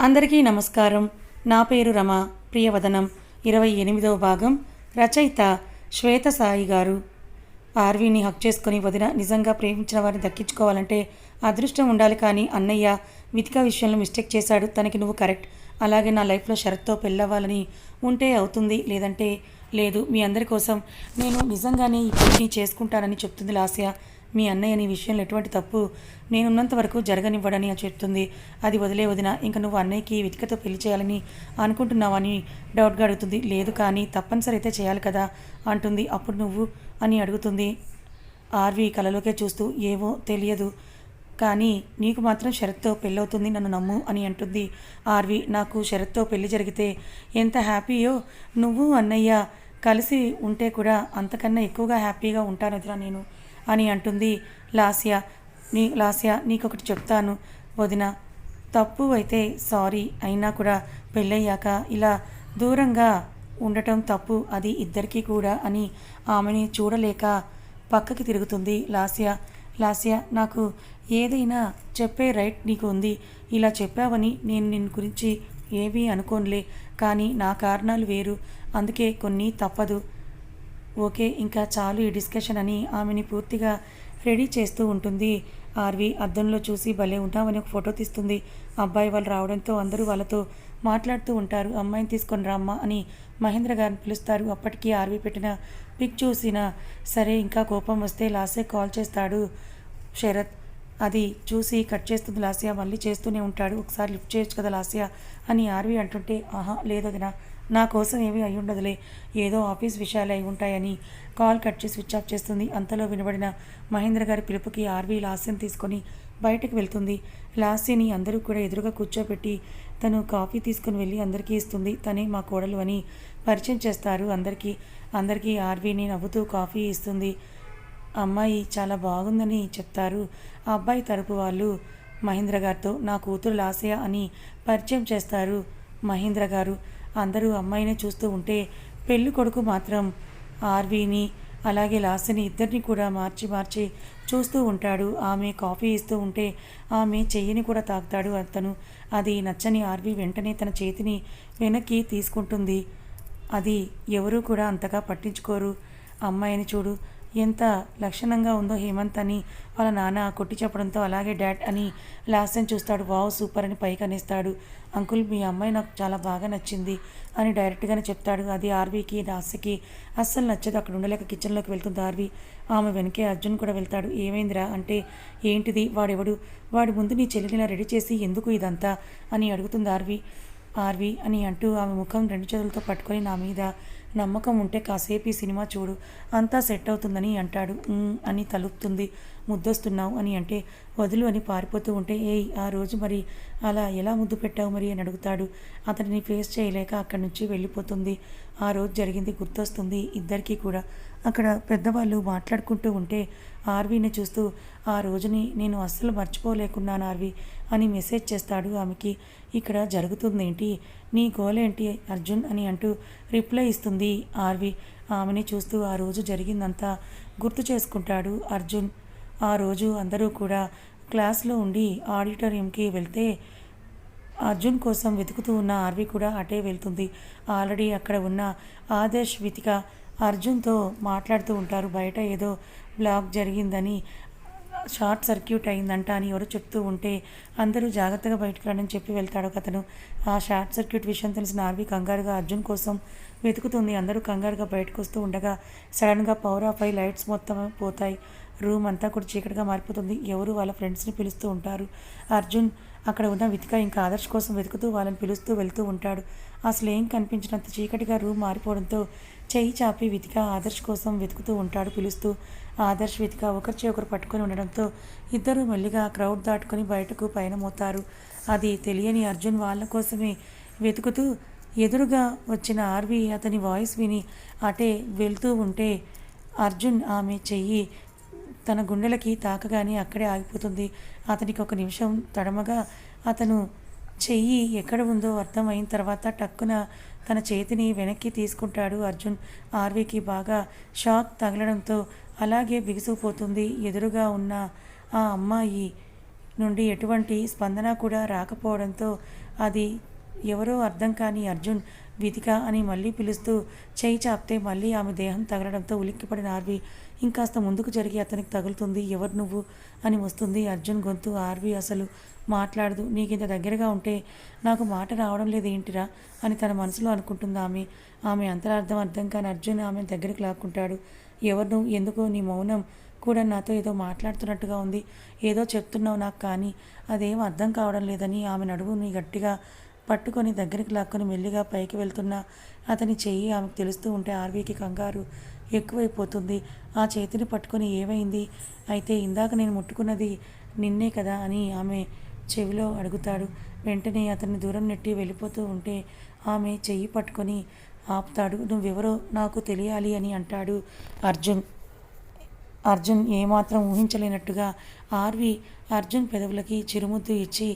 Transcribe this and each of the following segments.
అందరికీ నమస్కారం. నా పేరు రమ. ప్రియవదనం. ఇరవై ఎనిమిదవ భాగం. రచయిత శ్వేత సాయి గారు. ఆర్వీని హక్ చేసుకుని వదిన నిజంగా ప్రేమించిన వారిని దక్కించుకోవాలంటే అదృష్టం ఉండాలి కానీ అన్నయ్య వితిక విషయంలో మిస్టేక్ చేశాడు. తనకి నువ్వు కరెక్ట్. అలాగే నా లైఫ్లో షరత్తో పెళ్ళవ్వాలని ఉంటే అవుతుంది. లేదంటే లేదు. మీ అందరి కోసం నేను నిజంగానే ఈ పెళ్ళి చేసుకుంటానని చెప్తుంది లాస్య. మీ అన్నయ్య నీ విషయంలో ఎటువంటి తప్పు నేనున్నంత వరకు జరగనివ్వడని చెప్తుంది. అది వదిలే వదిన ఇంకా నువ్వు అన్నయ్యకి వితికతో పెళ్ళి చేయాలని అనుకుంటున్నావని డౌట్గా అడుగుతుంది. లేదు కానీ తప్పనిసరి అయితే చేయాలి కదా అంటుంది. అప్పుడు నువ్వు అని అడుగుతుంది. ఆర్వి కలలోకే చూస్తూ ఏవో తెలియదు కానీ నీకు మాత్రం షరత్తో పెళ్ళవుతుంది నన్ను నమ్ము అని అంటుంది. ఆర్వి నాకు షరత్తో పెళ్ళి జరిగితే ఎంత హ్యాపీయో నువ్వు అన్నయ్య కలిసి ఉంటే కూడా అంతకన్నా ఎక్కువగా హ్యాపీగా ఉంటాను వదినా నేను. అని అంటుంది లాస్య. నీ లాస్య నీకొకటి చెప్తాను. వదిన తప్పు అయితే సారీ. అయినా కూడా పెళ్ళయ్యాక ఇలా దూరంగా ఉండటం తప్పు. అది ఇద్దరికీ కూడా అని ఆమెని చూడలేక పక్కకి తిరుగుతుంది లాస్య. లాస్య నాకు ఏదైనా చెప్పే రైట్ నీకు ఉంది. ఇలా చెప్పావని నేను నిన్ను గురించి ఏమీ అనుకోనులే. కానీ నా కారణాలు వేరు. అందుకే కొన్ని తప్పదు. ఓకే ఇంకా చాలు ఈ డిస్కషన్ అని ఆమెని పూర్తిగా రెడీ చేస్తూ ఉంటుంది. ఆర్వి అద్దంలో చూసి భలే ఉన్నామని ఒక ఫోటో తీస్తుంది. అబ్బాయి వాళ్ళు రావడంతో అందరూ వాళ్ళతో మాట్లాడుతూ ఉంటారు. అమ్మాయిని తీసుకొని రామ్మ అని మహేంద్ర గారిని పిలుస్తారు. అప్పటికి ఆర్వి పెట్టిన పిక్ చూసిన సరే ఇంకా కోపం వస్తే లాసే కాల్ చేస్తాడు శరత్. అది చూసి కట్ చేస్తుంది లాస్య. మళ్ళీ చేస్తూనే ఉంటాడు. ఒకసారి లిఫ్ట్ చేయొచ్చు కదా లాస్యా అని ఆర్వి అంటుంటే ఆహా లేదదినా నా కోసం ఏమీ అయ్యుండదులే. ఉండదులే ఏదో ఆఫీస్ విషయాలు అయి ఉంటాయని కాల్ కట్ చేసి స్విచ్ ఆఫ్ చేస్తుంది. అంతలో వినబడిన మహేంద్ర గారి పిలుపుకి ఆర్వీ లాస్యం తీసుకొని బయటకు వెళ్తుంది. లాస్యని అందరూ కూడా ఎదురుగా కూర్చోబెట్టి తను కాఫీ తీసుకుని వెళ్ళి అందరికీ ఇస్తుంది. తనే మా కోడలు అని పరిచయం చేస్తారు. అందరికీ అందరికీ ఆర్వీని నవ్వుతూ కాఫీ ఇస్తుంది. అమ్మాయి చాలా బాగుందని చెప్తారు. ఆ అబ్బాయి తరపు వాళ్ళు మహేంద్ర గారితో నా కూతురు లాసయ అని పరిచయం చేస్తారు మహేంద్ర గారు. అందరూ అమ్మాయిని చూస్తూ ఉంటే పెళ్ళి కొడుకు మాత్రం ఆర్వీని అలాగే లాస్ని ఇద్దరిని కూడా మార్చి మార్చి చూస్తూ ఉంటాడు. ఆమె కాఫీ ఇస్తూ ఉంటే ఆమె చెయ్యిని కూడా తాకుతాడు అతను. అది నచ్చని ఆర్వి వెంటనే తన చేతిని వెనక్కి తీసుకుంటుంది. అది ఎవరూ కూడా అంతగా పట్టించుకోరు. అమ్మాయిని చూడు ఎంత లక్షణంగా ఉందో హేమంత్ అని వాళ్ళ నాన్న కొట్టి చెప్పడంతో అలాగే డాడ్ అని లాస్యం చూస్తాడు. వావ్ సూపర్ అని పైకి అనేస్తాడు. అంకుల్ మీ అమ్మాయి నాకు చాలా బాగా నచ్చింది అని డైరెక్ట్గానే చెప్తాడు. అది ఆర్వీకి దాస్కి అస్సలు నచ్చదు. అక్కడ ఉండలేక కిచెన్లోకి వెళ్తుంది ఆర్వీ. ఆమె వెనకే అర్జున్ కూడా వెళ్తాడు. ఏమైందిరా? అంటే ఏంటిది? వాడెవడు? వాడి ముందు నీ చెల్లిని రెడీ చేసి ఎందుకు ఇదంతా? అని అడుగుతుంది ఆర్వీ. ఆర్వి అని అంటూ ఆమె ముఖం రెండు చేతులతో పట్టుకొని నా మీద నమ్మకం ఉంటే కాసేపు ఈ సినిమా చూడు అంతా సెట్ అవుతుందని అంటాడు. అని తలుపుతుంది. ముద్దొస్తున్నావు అని అంటే వదులు అని పారిపోతూ ఉంటే ఏయ్ ఆ రోజు మరి అలా ఎలా ముద్దు పెట్టావు మరి అని అడుగుతాడు. అతనిని ఫేస్ చేయలేక అక్కడి నుంచి వెళ్ళిపోతుంది. ఆ రోజు జరిగింది గుర్తొస్తుంది ఇద్దరికీ కూడా. అక్కడ పెద్దవాళ్ళు మాట్లాడుకుంటూ ఉంటే ఆర్వీని చూస్తూ ఆ రోజుని నేను అస్సలు మర్చిపోలేకున్నాను ఆర్వి అని మెసేజ్ చేస్తాడు ఆమెకి. ఇక్కడ జరుగుతుందేంటి? నీ గోలేంటి? అర్జున్ అని అంటూ రిప్లై ఇస్తుంది ఆర్వి. ఆమెని చూస్తూ ఆ రోజు జరిగిందంతా గుర్తు చేసుకుంటాడు అర్జున్. ఆ రోజు అందరూ కూడా క్లాస్లో ఉండి ఆడిటోరియంకి వెళ్తే అర్జున్ కోసం వెతుకుతూ ఉన్న ఆర్వి కూడా అటే వెళ్తుంది. ఆల్రెడీ అక్కడ ఉన్న ఆదర్శ్ వితిక అర్జున్తో మాట్లాడుతూ ఉంటారు. బయట ఏదో బ్లాక్ జరిగిందని షార్ట్ సర్క్యూట్ అయిందంట అని ఎవరు చెప్తూ ఉంటే అందరూ జాగ్రత్తగా బయటకు రండి చెప్పి వెళ్తాడు ఒక అతను. ఆ షార్ట్ సర్క్యూట్ విషయం తెలిసిన ఆర్వి కంగారుగా అర్జున్ కోసం వెతుకుతుంది. అందరూ కంగారుగా బయటకు వస్తూ ఉండగా సడన్గా పవర్ ఆఫ్ అయి లైట్స్ మొత్తం పోతాయి. రూమ్ అంతా కూడా చీకటిగా మారిపోతుంది. ఎవరు వాళ్ళ ఫ్రెండ్స్ని పిలుస్తూ ఉంటారు. అర్జున్ అక్కడ ఉన్న వితిక ఇంకా ఆదర్శ్ కోసం వెతుకుతూ వాళ్ళని పిలుస్తూ వెళ్తూ ఉంటాడు. అసలు ఏం కనిపించినంత చీకటిగా రూమ్ మారిపోవడంతో చెయ్యి చాపి వితిక ఆదర్శ్ కోసం వెతుకుతూ ఉంటాడు పిలుస్తూ. ఆదర్శ్ వితిక ఒకరిచే ఒకరు పట్టుకొని ఉండడంతో ఇద్దరు మెల్లిగా క్రౌడ్ దాటుకొని బయటకు పయనమవుతారు. అది తెలియని అర్జున్ వాళ్ళ కోసమే వెతుకుతూ ఎదురుగా వచ్చిన ఆర్వి అతని వాయిస్ విని అటే వెళ్తూ ఉంటే అర్జున్ ఆమె చెయ్యి తన గుండెలకి తాకగానే అక్కడే ఆగిపోతుంది. అతనికి ఒక నిమిషం తడమగా అతను చెయ్యి ఎక్కడ ఉందో అర్థమైన తర్వాత టక్కున తన చేతిని వెనక్కి తీసుకుంటాడు అర్జున్. ఆర్వీకి బాగా షాక్ తగలడంతో అలాగే బిగుసుకుపోతుంది. ఎదురుగా ఉన్న ఆ అమ్మాయి నుండి ఎటువంటి స్పందన కూడా రాకపోవడంతో అది ఎవరో అర్థం కాని అర్జున్ విధిక అని మళ్ళీ పిలుస్తూ చేయి చాపితే మళ్ళీ ఆమె దేహం తగలడంతో ఉలిక్కిపడిన ఆర్వి ఇంకాస్త ముందుకు జరిగి అతనికి తగులుతుంది. ఎవరు నువ్వు? అని వస్తుంది అర్జున్ గొంతు. ఆర్వి అసలు మాట్లాడదు. నీకు ఇంత దగ్గరగా ఉంటే నాకు మాట రావడం లేదు ఏంటిరా అని తన మనసులో అనుకుంటుంది ఆమె. ఆమె అంతరార్థం అర్థం కాని అర్జున్ ఆమె దగ్గరికి లాక్కుంటాడు. ఎవరు ఎందుకో నీ మౌనం కూడా నాతో ఏదో మాట్లాడుతున్నట్టుగా ఉంది. ఏదో చెప్తున్నావు నాకు కానీ అదేం అర్థం కావడం లేదని ఆమె నడువుని గట్టిగా పట్టుకొని దగ్గరికి లాక్కొని మెల్లిగా పైకి వెళ్తున్న అతని చెయ్యి ఆమెకు తెలుస్తూ ఉంటే ఆర్వీకి కంగారు ఎక్కువైపోతుంది. ఆ చేతిని పట్టుకొని ఏమైంది? అయితే ఇందాక నేను ముట్టుకున్నది నిన్నే కదా అని ఆమె చెవిలో అడుగుతాడు. వెంటనే అతన్ని దూరం నెట్టి వెళ్ళిపోతూ ఉంటే ఆమె చెయ్యి పట్టుకొని ఆపుతాడు. నువ్వెవరో నాకు తెలియాలి అని అంటాడు అర్జున్. అర్జున్ ఏమాత్రం ఊహించలేనట్టుగా ఆర్వి అర్జున్ పెదవులకి చిరుముద్దు ఇచ్చి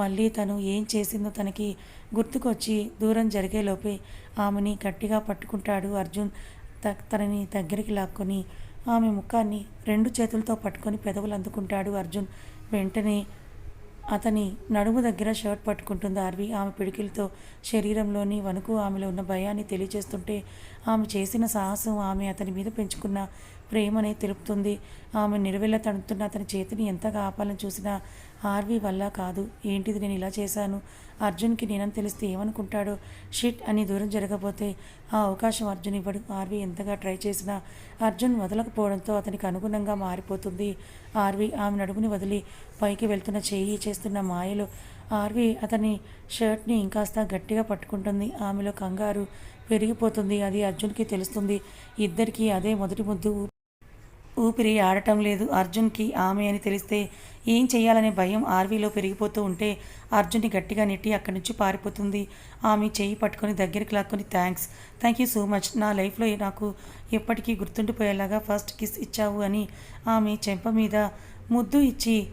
మళ్ళీ తను ఏం చేసిందో తనకి గుర్తుకొచ్చి దూరం జరిగేలోపే ఆమెని గట్టిగా పట్టుకుంటాడు అర్జున్. తనని దగ్గరికి లాక్కొని ఆమె ముఖాన్ని రెండు చేతులతో పట్టుకొని పెదవులు అందుకుంటాడు అర్జున్. వెంటనే అతని నడుము దగ్గర షర్ట్ పట్టుకుంటుంది ఆర్వి. ఆమె పిడికిలతో శరీరంలోని వణుకు ఆమెలో ఉన్న భయాన్ని తెలియజేస్తుంటే ఆమె చేసిన సాహసం ఆమె అతని మీద పెంచుకున్న ప్రేమనే తెలుపుతుంది. ఆమె నిలువెల్ల తడుతున్న అతని చేతిని ఎంతగా ఆపాలని చూసినా ఆర్వి వల్ల కాదు. ఏంటిది నేను ఇలా చేశాను? అర్జున్కి నేనని తెలిస్తే ఏమనుకుంటాడో? షిట్ అని దూరం జరగకపోతే ఆ అవకాశం అర్జున్ ఇవ్వడు. ఆర్వి ఎంతగా ట్రై చేసినా అర్జున్ వదలకపోవడంతో అతనికి అనుగుణంగా మారిపోతుంది. ఆర్వి ఆమె నడుముని వదిలి పైకి వెళ్తున్న చేయి చేస్తున్న మాయలో ఆర్వి అతని షర్ట్ని ఇంకాస్త గట్టిగా పట్టుకుంటుంది. ఆమెలో కంగారు పెరిగిపోతుంది. అది అర్జున్కి తెలుస్తుంది. ఇద్దరికీ అదే మొదటి ముద్దు. ఊపిరి ఆడటం లేదు. అర్జున్కి ఆమె అని తెలిస్తే ఏం చేయాలనే భయం ఆర్వీలో పెరిగిపోతూ ఉంటే అర్జున్ని గట్టిగా నెట్టి అక్కడి నుంచి పారిపోతుంది. ఆమె చేయి పట్టుకొని దగ్గరికి లాక్కొని thanks. Thank you so much. నా లైఫ్లో నాకు ఎప్పటికీ గుర్తుండిపోయేలాగా ఫస్ట్ కిస్ ఇచ్చావు అని ఆమె చెంప మీద ముద్దు ఇచ్చి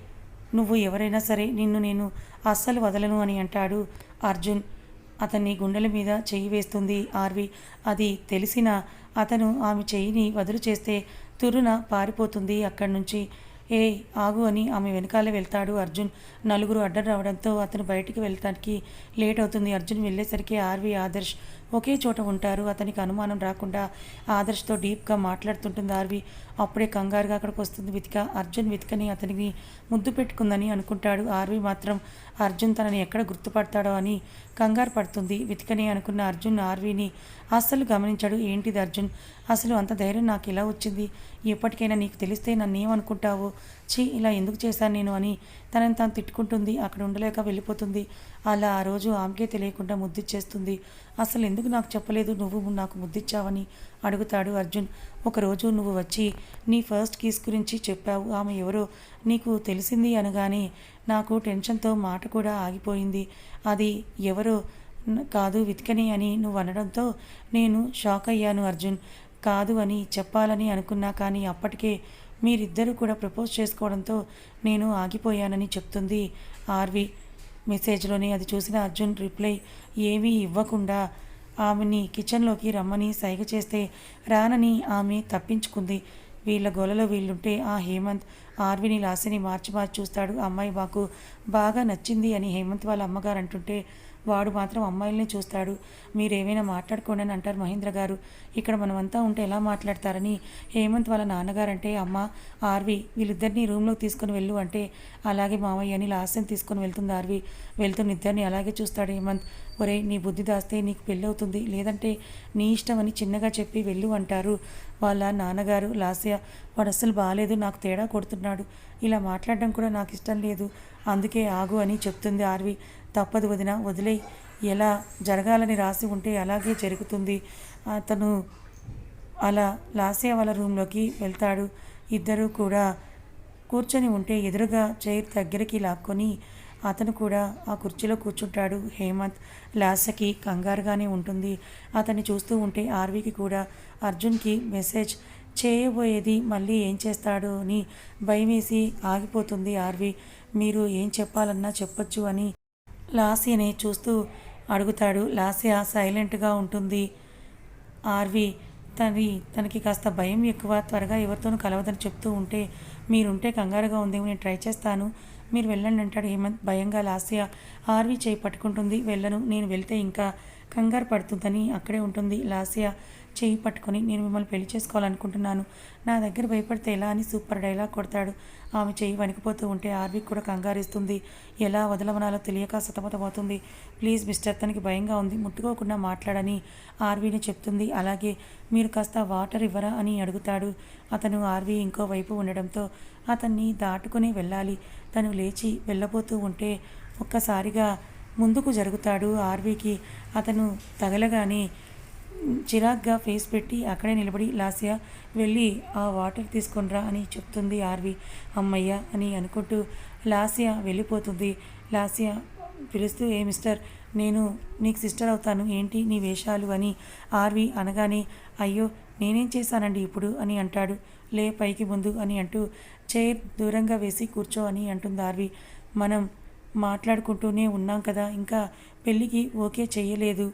నువ్వు ఎవరైనా సరే నిన్ను నేను అస్సలు వదలను అని అంటాడు అర్జున్. అతన్ని గుండెల మీద చెయ్యి వేస్తుంది ఆర్వి. అది తెలిసిన అతను ఆమె చెయ్యిని వదులు చేస్తే తురున పారిపోతుంది. అక్కడి నుంచి ఏ ఆగు అని ఆమె వెనకాలే వెళ్తాడు. అర్జున్ నలుగురు అడ్డం రావడంతో అతను బయటికి వెళ్ళటానికి లేట్ అవుతుంది. అర్జున్ వెళ్ళేసరికి ఆర్వి ఆదర్శ్ ఒకే చోట ఉంటారు. అతనికి అనుమానం రాకుండా ఆదర్శ్తో డీప్గా మాట్లాడుతుంటుంది ఆర్వి. అప్పుడే కంగారుగా అక్కడికి వస్తుంది వితిక. అర్జున్ వితికని అతనికి ముద్దు పెట్టుకుందని అనుకుంటాడు. ఆర్వి మాత్రం అర్జున్ తనని ఎక్కడ గుర్తుపడతాడో అని కంగారు పడుతుంది. వితికని అనుకున్న అర్జున్ ఆర్విని అస్సలు గమనించాడు. ఏంటిది అర్జున్? అసలు అంత ధైర్యం నాకు ఇలా వచ్చింది? ఎప్పటికైనా నీకు తెలిస్తే నన్ను ఏమనుకుంటావు చీ ఇలా ఎందుకు చేశాను నేను? అని తనని తాను తిట్టుకుంటుంది. అక్కడ ఉండలేక వెళ్ళిపోతుంది. అలా ఆ రోజు ఆమెకే తెలియకుండా ముద్దిచ్చేస్తుంది. అసలు ఎందుకు నాకు చెప్పలేదు? నువ్వు నాకు ముద్దిచ్చావని? అడుగుతాడు అర్జున్. ఒకరోజు నువ్వు వచ్చి నీ ఫస్ట్ కీస్ గురించి చెప్పావు. ఆమె ఎవరో నీకు తెలిసింది అనగానే నాకు టెన్షన్తో మాట కూడా ఆగిపోయింది. అది ఎవరో కాదు వితికని అని నువ్వు అనడంతో నేను షాక్ అయ్యాను అర్జున్. కాదు అని చెప్పాలని అనుకున్నా కానీ అప్పటికే మీరిద్దరూ కూడా ప్రపోజ్ చేసుకోవడంతో నేను ఆగిపోయానని చెప్తుంది ఆర్వి. మెసేజ్లోని అది చూసిన అర్జున్ రిప్లై ఏమీ ఇవ్వకుండా ఆమెని కిచెన్లోకి రమ్మని సైగ చేస్తే రానని ఆమె తప్పించుకుంది. వీళ్ళ గొలలో వీళ్ళుంటే ఆ హేమంత్ ఆర్విని లాసిని మార్చి మార్చి చూస్తాడు. అమ్మాయి మాకు బాగా నచ్చింది అని హేమంత్ వాళ్ళ అమ్మగారు అంటుంటే వాడు మాత్రం అమ్మాయిల్ని చూస్తాడు. మీరేమైనా మాట్లాడుకోండి అని అంటారు మహేంద్ర గారు. ఇక్కడ మనమంతా ఉంటే ఎలా మాట్లాడతారని? హేమంత్ వాళ్ళ నాన్నగారంటే అమ్మ ఆర్వి వీళ్ళిద్దరిని రూమ్లోకి తీసుకుని వెళ్ళు అంటే అలాగే మావయ్య అని లాస్యం తీసుకొని వెళ్తుంది ఆర్వి. వెళ్తున్న ఇద్దరిని అలాగే చూస్తాడు హేమంత్. ఒరే నీ బుద్ధి దాస్తే నీకు పెళ్ళవుతుంది. లేదంటే నీ ఇష్టం అని చిన్నగా చెప్పి వెళ్ళు అంటారు వాళ్ళ నాన్నగారు. లాస్య వాడు అస్సలు బాగాలేదు నాకు తేడా కొడుతున్నాడు. ఇలా మాట్లాడడం కూడా నాకు ఇష్టం లేదు. అందుకే ఆగు అని చెప్తుంది ఆర్వి. తప్పదు వదిన వదిలే ఎలా జరగాలని రాసి ఉంటే అలాగే జరుగుతుంది. అతను అలా లాస్య వాళ్ళ రూమ్లోకి వెళ్తాడు. ఇద్దరు కూడా కూర్చొని ఉంటే ఎదురుగా చైర్ దగ్గరికి లాక్కొని అతను కూడా ఆ కుర్చీలో కూర్చుంటాడు. హేమంత్ లాస్యకి కంగారుగానే ఉంటుంది. అతన్ని చూస్తూ ఉంటే ఆర్వీకి కూడా అర్జున్కి మెసేజ్ చేయబోయేది మళ్ళీ ఏం చేస్తాడో అని భయమేసి ఆగిపోతుంది ఆర్వి. మీరు ఏం చెప్పాలన్నా చెప్పొచ్చు అని లాస్యని చూస్తూ అడుగుతాడు. లాస్య సైలెంట్గా ఉంటుంది. ఆర్వి తని తనకి కాస్త భయం ఎక్కువ. త్వరగా ఎవరితోనూ కలవదని చెప్తూ ఉంటే మీరుంటే కంగారుగా ఉందేమో నేను ట్రై చేస్తాను. మీరు వెళ్ళండి అంటాడు హేమంత్ భయంగా లాస్య. ఆర్వి చేయి పట్టుకుంటుంది. వెళ్ళను నేను వెళ్తే ఇంకా కంగారు పడుతుందని అక్కడే ఉంటుంది. లాస్య చేయి పట్టుకొని నేను మిమ్మల్ని పెళ్ళి చేసుకోవాలనుకుంటున్నాను. నా దగ్గర భయపడితే ఎలా అని సూపర్ డైలాగ్ కొడతాడు. ఆమె చేయి వణికిపోతూ ఉంటే ఆర్విక్ కూడా కంగారిస్తుంది. ఎలా వదలవనాలో తెలియక సతమతమవుతుంది. ప్లీజ్ మిస్టర్ తనకి భయంగా ఉంది. ముట్టుకోకుండా మాట్లాడని ఆర్వీని చెప్తుంది. అలాగే మీరు కాస్త వాటర్ ఇవ్వరా అని అడుగుతాడు. అతను ఆర్వీ ఇంకో వైపు ఉండడంతో అతన్ని దాటుకుని వెళ్ళాలి. తను లేచి వెళ్ళబోతూ ఉంటే ఒక్కసారిగా ముందుకు జరుగుతాడు ఆర్వీకి. అతను తగలగానే చిరాగ్గా ఫేస్ పెట్టి అక్కడే నిలబడి లాస్య వెళ్ళి ఆ వాటర్ తీసుకొనిరా అని చెప్తుంది ఆర్వి. అమ్మయ్య అని అనుకుంటూ లాస్య వెళ్ళిపోతుంది. లాస్య పిలుస్తూ ఏ మిస్టర్ నేను నీకు సిస్టర్ అవుతాను. ఏంటి నీ వేషాలు? అని ఆర్వి అనగానే అయ్యో నేనేం చేశానండి ఇప్పుడు? అని అంటాడు. లే పైకి ముందు అని అంటూ చైర్ దూరంగా వేసి కూర్చో అని అంటుంది ఆర్వి. మనం మాట్లాడుకుంటూనే ఉన్నాం కదా ఇంకా పెళ్ళికి ఓకే చేయలేదు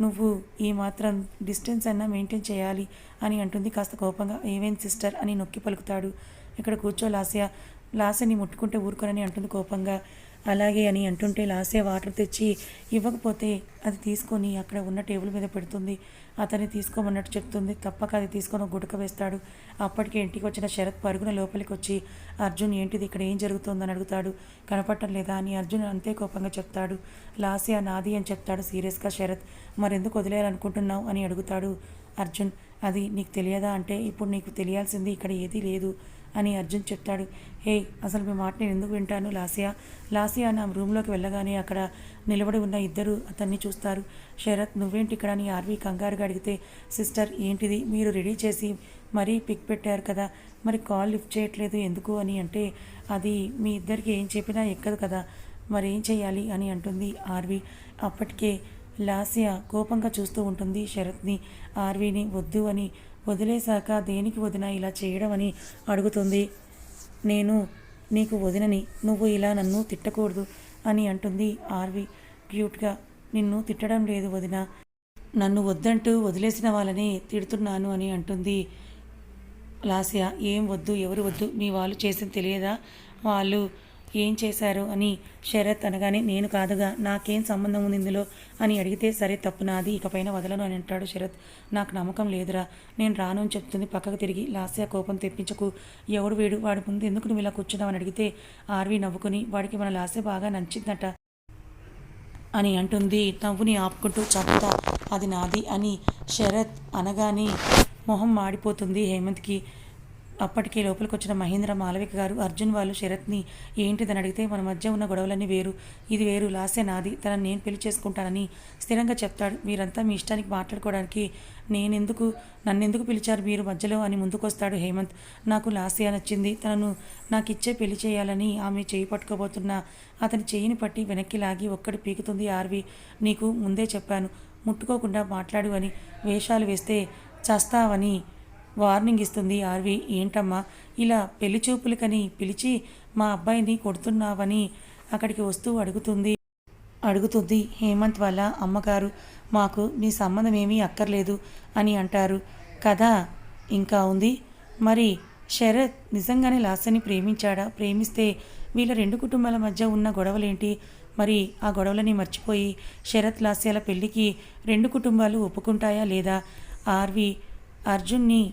నువ్వు ఈ మాత్రం డిస్టెన్స్ అన్నా మెయింటైన్ చేయాలి అని అంటుంది కాస్త కోపంగా. ఏమేం సిస్టర్ అని నొక్కి పలుకుతాడు. ఇక్కడ కూర్చో లాస్య. లాస్యని ముట్టుకుంటే ఊరుకోనని అంటుంది కోపంగా. అలాగే అని అంటుంటే లాసే వాటర్ తెచ్చి ఇవ్వకపోతే అది తీసుకొని అక్కడ ఉన్న టేబుల్ మీద పెడుతుంది. అతన్ని తీసుకోమన్నట్టు చెప్తుంది. తప్పక అది తీసుకొని గుడక వేస్తాడు. అప్పటికే ఇంటికి వచ్చిన శరత్ పరుగున లోపలికి వచ్చి అర్జున్ ఏంటిది? ఇక్కడ ఏం జరుగుతుందని అడుగుతాడు. కనపడటం లేదా? అని అర్జున్ అంతే కోపంగా చెప్తాడు. లాసియా నాది అని చెప్తాడు సీరియస్గా శరత్. మరెందుకు వదిలేయాలనుకుంటున్నావు? అని అడుగుతాడు అర్జున్. అది నీకు తెలియదా? అంటే ఇప్పుడు నీకు తెలియాల్సింది ఇక్కడ ఏదీ లేదు. అని అర్జున్ చెప్తాడు. హే అసలు మీ మాట నేను ఎందుకు వింటాను లాసియా? లాసియా నా రూమ్లోకి వెళ్ళగానే అక్కడ నిలబడి ఉన్న ఇద్దరు అతన్ని చూస్తారు. శరత్ నువ్వేంటి ఇక్కడ అని ఆర్వీ కంగారుగా అడిగితే సిస్టర్ ఏంటిది? మీరు రెడీ చేసి మరీ పిక్ పెట్టారు కదా మరి కాల్ లిఫ్ట్ చేయట్లేదు ఎందుకు అని అంటే అది మీ ఇద్దరికి ఏం చెప్పినా ఎక్కదు కదా మరి ఏం చేయాలి అని అంటుంది ఆర్వి. అప్పటికే లాసియా కోపంగా చూస్తూ ఉంటుంది శరత్ని. ఆర్వీని వద్దు అని వదిలేశాక దేనికి వదిన ఇలా చేయడం అని అడుగుతుంది. నేను నీకు వదినని నువ్వు ఇలా నన్ను తిట్టకూడదు అని అంటుంది ఆర్వి. క్యూట్గా నిన్ను తిట్టడం లేదు వదిన. నన్ను వద్దంటూ వదిలేసిన వాళ్ళని తిడుతున్నాను అని అంటుంది లాస్య. ఏం వద్దు ఎవరు వద్దు మీ వాళ్ళు చేసింది తెలియదా? వాళ్ళు ఏం చేశారు అని శరత్ అనగానే నేను కాదుగా నాకేం సంబంధం ఉంది ఇందులో అని అడిగితే సరే తప్పు నాది ఇకపైన వదలను అని అంటాడు శరత్. నాకు నమ్మకం లేదురా నేను రాను అని చెప్తుంది. పక్కకు తిరిగి లాస్య కోపం తెప్పించకు ఎవడు వీడు? వాడి ముందు ఎందుకు నువ్వు ఇలా కూర్చున్నావని అడిగితే ఆర్వి నవ్వుకుని వాడికి మన లాస్య బాగా నచ్చిందట అని అంటుంది. నవ్వుని ఆపుకుంటూ చంపుతా అది నాది అని శరత్ అనగానే మొహం మాడిపోతుంది హేమంత్కి. అప్పటికే లోపలికి వచ్చిన మహేంద్ర మాలవిక గారు అర్జున్ వాళ్ళు శరత్ని ఏంటిదని అడిగితే మన మధ్య ఉన్న గొడవలన్నీ వేరు. ఇది వేరు. లాస్య నాది. తనని నేను పెళ్ళి చేసుకుంటానని స్థిరంగా చెప్తాడు. మీరంతా మీ ఇష్టానికి మాట్లాడుకోవడానికి నేనెందుకు నన్నెందుకు పిలిచారు మీరు మధ్యలో అని ముందుకొస్తాడు హేమంత్. నాకు లాస్య నచ్చింది. తనను నాకు ఇచ్చే పెళ్ళి చేయాలని ఆమె చేయి పట్టుకోబోతున్న అతని చేయిని పట్టి వెనక్కి లాగి ఒక్కడు పీకుతుంది ఆర్వి. నీకు ముందే చెప్పాను. ముట్టుకోకుండా మాట్లాడు అని వేషాలు వేస్తే చస్తావని వార్నింగ్ ఇస్తుంది ఆర్వి. ఏంటమ్మా? ఇలా పెళ్ళి చూపులకని పిలిచి మా అబ్బాయిని కొడుతున్నావని అక్కడికి వస్తూ అడుగుతుంది. అడుగుతుంది హేమంత్ వాళ్ళ అమ్మగారు మాకు మీ సంబంధం ఏమీ అక్కర్లేదు అని అంటారు. కదా? ఇంకా ఉంది? మరి శరత్ నిజంగానే లాస్యని ప్రేమించాడా? ప్రేమిస్తే వీళ్ళ రెండు కుటుంబాల మధ్య ఉన్న గొడవలేంటి? మరి ఆ గొడవలని మర్చిపోయి శరత్ లాస్యాల పెళ్ళికి రెండు కుటుంబాలు ఒప్పుకుంటాయా లేదా? ఆర్వి అర్జున్ని